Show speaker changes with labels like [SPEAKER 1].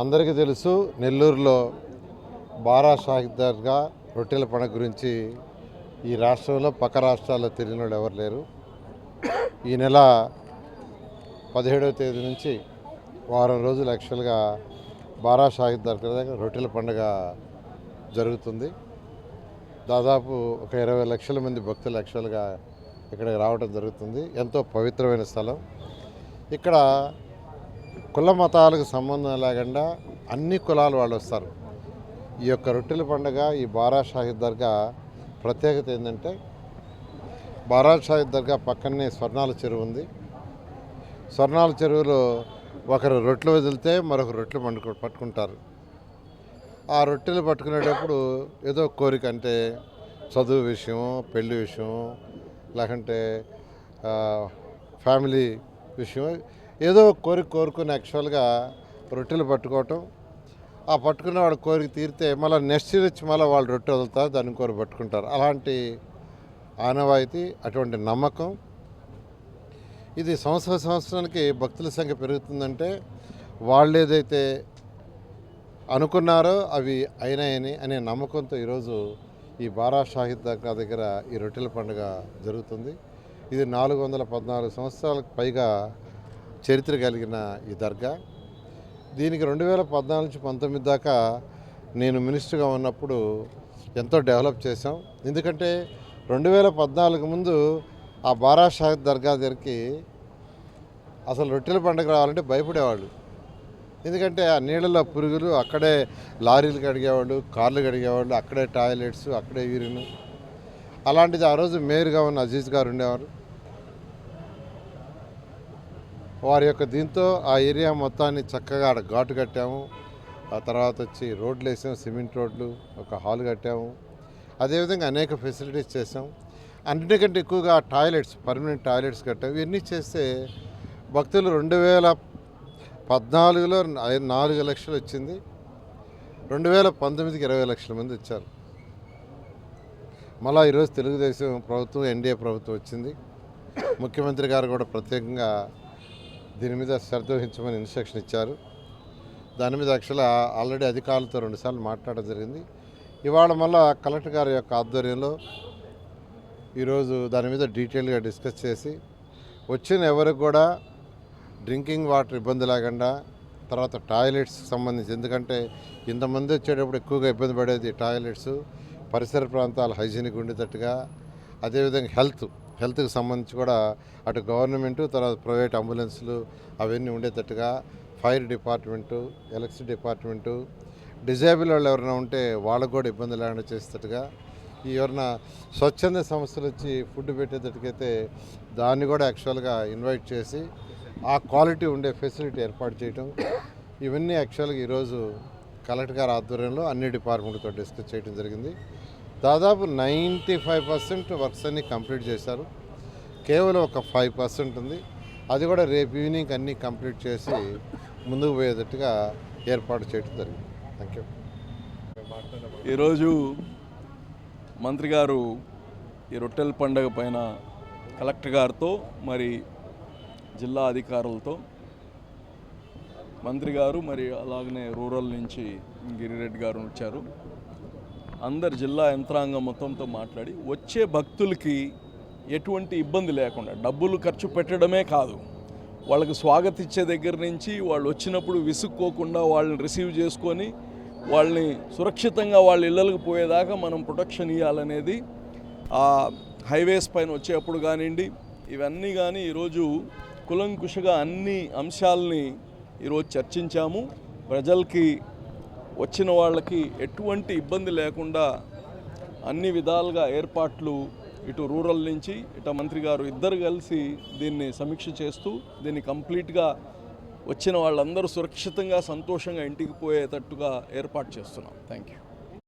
[SPEAKER 1] అందరికీ తెలుసు నెల్లూరులో బారా షాహిద్ రొట్టెల పండుగ గురించి ఈ రాష్ట్రంలో పక్క రాష్ట్రాల్లో తెలియని వాళ్ళు ఎవరు లేరు. ఈ నెల పదిహేడవ తేదీ నుంచి వారం రోజులు యాక్చువల్గా బారా షాహిద్ దగ్గర రొట్టెల పండుగ జరుగుతుంది. దాదాపు ఒక ఇరవై లక్షల మంది భక్తులు యాక్చువల్గా ఇక్కడికి రావడం జరుగుతుంది. ఎంతో పవిత్రమైన స్థలం. ఇక్కడ కుల మతాలకు సంబంధం లేకుండా అన్ని కులాలు వాళ్ళు వస్తారు. ఈ యొక్క రొట్టెల పండుగ ఈ బారా షాహిద్ దర్గా ప్రత్యేకత ఏంటంటే బారా షాహిద్ దర్గా పక్కనే స్వర్ణాల చెరువు ఉంది. స్వర్ణాల చెరువులో ఒకరు రొట్టెలు వదిలితే మరొక రొట్టెలు పండుకు పట్టుకుంటారు. ఆ రొట్టెలు పట్టుకునేటప్పుడు ఏదో కోరిక అంటే చదువు విషయం పెళ్ళి విషయం లేకంటే ఫ్యామిలీ విషయం ఏదో కోరిక కోరుకుని యాక్చువల్గా రొట్టెలు పట్టుకోవటం. ఆ పట్టుకున్న వాడు కోరిక తీరితే మళ్ళీ నెక్స్ట్ ఇయర్ వచ్చి మళ్ళీ వాళ్ళు రొట్టె వదులుతారు దాన్ని కోరి పట్టుకుంటారు. అలాంటి ఆనవాయితీ అటువంటి నమ్మకం. ఇది సంవత్సర సంవత్సరానికి భక్తుల సంఖ్య పెరుగుతుందంటే వాళ్ళు ఏదైతే అనుకున్నారో అవి అయినాయని అనే నమ్మకంతో ఈరోజు ఈ బారా షాహిద్ దగ్గర దగ్గర ఈ రొట్టెల పండుగ జరుగుతుంది. ఇది నాలుగు వందల పద్నాలుగు సంవత్సరాలకు పైగా చరిత్ర కలిగిన ఈ దర్గా. దీనికి రెండు వేల పద్నాలుగు నుంచి పంతొమ్మిది దాకా నేను మినిస్టర్గా ఉన్నప్పుడు ఎంతో డెవలప్ చేశాం. ఎందుకంటే రెండు వేల పద్నాలుగు ముందు ఆ బారా దర్గా దగ్గరికి అసలు రొట్టెల పండుగ రావాలంటే భయపడేవాళ్ళు. ఎందుకంటే ఆ నీళ్ళలో పురుగులు అక్కడే లారీలు కడిగేవాళ్ళు కార్లు కడిగేవాళ్ళు అక్కడే టాయిలెట్స్ అక్కడే యూరిన్. అలాంటిది ఆ రోజు మేయర్గా ఉన్న అజీజ్ గారు ఉండేవారు. వారి యొక్క దీంతో ఆ ఏరియా మొత్తాన్ని చక్కగా ఆడ ఘాటు కట్టాము. ఆ తర్వాత వచ్చి రోడ్లు వేసాము సిమెంట్ రోడ్లు ఒక హాల్ కట్టాము. అదేవిధంగా అనేక ఫెసిలిటీస్ చేసాం అన్నిటికంటే ఎక్కువగా టాయిలెట్స్ పర్మనెంట్ టాయిలెట్స్ కట్టాము. ఇవన్నీ చేస్తే భక్తులు రెండు వేల పద్నాలుగులో నాలుగు లక్షలు వచ్చింది. రెండు వేల పంతొమ్మిదికి ఇరవై లక్షల మంది వచ్చారు. మళ్ళా ఈరోజు తెలుగుదేశం ప్రభుత్వం ఎన్డీఏ ప్రభుత్వం వచ్చింది. ముఖ్యమంత్రి గారు కూడా ప్రత్యేకంగా దీని మీద శ్రద్ధ ఇన్స్ట్రక్షన్ ఇచ్చారు. దాని మీద యాక్చువల్గా ఆల్రెడీ అధికారులతో రెండుసార్లు మాట్లాడడం జరిగింది. ఇవాళ మళ్ళా కలెక్టర్ గారి యొక్క ఆధ్వర్యంలో ఈరోజు దాని మీద డీటెయిల్గా డిస్కస్ చేసి వచ్చిన ఎవరికి కూడా డ్రింకింగ్ వాటర్ ఇబ్బంది లేకుండా తర్వాత టాయిలెట్స్ సంబంధించి ఎందుకంటే ఇంతమంది వచ్చేటప్పుడు ఎక్కువగా ఇబ్బంది పడేది టాయిలెట్స్ పరిసర ప్రాంతాలు హైజీనిక్ ఉండేటట్టుగా అదేవిధంగా హెల్త్. హెల్త్కి సంబంధించి కూడా అటు గవర్నమెంటు తర్వాత ప్రైవేట్ అంబులెన్స్లు అవన్నీ ఉండేటట్టుగా fire department electricity department disable వాళ్ళు ఎవరైనా ఉంటే వాళ్ళకు కూడా ఇబ్బంది లేకుండా చేసేటట్టుగా ఈ ఎవరైనా స్వచ్ఛంద సంస్థలు వచ్చి ఫుడ్ పెట్టేటట్టుకైతే దాన్ని కూడా యాక్చువల్గా ఇన్వైట్ చేసి ఆ క్వాలిటీ ఉండే ఫెసిలిటీ ఏర్పాటు చేయటం. ఇవన్నీ యాక్చువల్గా ఈరోజు కలెక్టర్ గారి ఆధ్వర్యంలో అన్ని డిపార్ట్మెంట్తో డిస్కస్ చేయడం జరిగింది. దాదాపు నైంటీ ఫైవ్ పర్సెంట్ వర్క్స్ అన్ని కంప్లీట్ చేశారు. కేవలం ఒక ఫైవ్ పర్సెంట్ ఉంది. అది కూడా రేపు ఈవినింగ్ అన్నీ కంప్లీట్ చేసి ముందుకు పోయేటట్టుగా ఏర్పాటు చేయడం జరిగింది. థ్యాంక్ యూ
[SPEAKER 2] ఈరోజు మంత్రి గారు ఈ రొట్టెల పండగ పైన కలెక్టర్ గారితో మరి జిల్లా అధికారులతో మంత్రి గారు మరి అలాగనే రూరల్ నుంచి గిరిరెడ్డి గారు వచ్చారు. అందరు జిల్లా యంత్రాంగం మొత్తంతో మాట్లాడి వచ్చే భక్తులకి ఎటువంటి ఇబ్బంది లేకుండా డబ్బులు ఖర్చు పెట్టడమే కాదు. వాళ్ళకి స్వాగతిచ్చే దగ్గర నుంచి వాళ్ళు వచ్చినప్పుడు విసుక్కోకుండా వాళ్ళని రిసీవ్ చేసుకొని వాళ్ళని సురక్షితంగా వాళ్ళ ఇళ్ళకి పోయేదాకా మనం ప్రొటెక్షన్ ఇవ్వాలనేది ఆ హైవేస్ పైన వచ్చేప్పుడు కానివ్వండి ఇవన్నీ కానీ ఈరోజు కులంకుషగా అన్ని అంశాలని ఈరోజు చర్చించాము. ప్రజలకి వచ్చిన వాళ్ళకి ఎటువంటి ఇబ్బంది లేకుండా అన్ని విధాలుగా ఏర్పాట్లు ఇటు రూరల్ నుంచి ఇటు మంత్రి గారు ఇద్దరు కలిసి దీన్ని సమీక్ష చేస్తూ దీన్ని కంప్లీట్గా వచ్చిన వాళ్ళందరూ సురక్షితంగా సంతోషంగా ఇంటికి పోయేటట్టుగా ఏర్పాటు చేస్తున్నాం. Thank you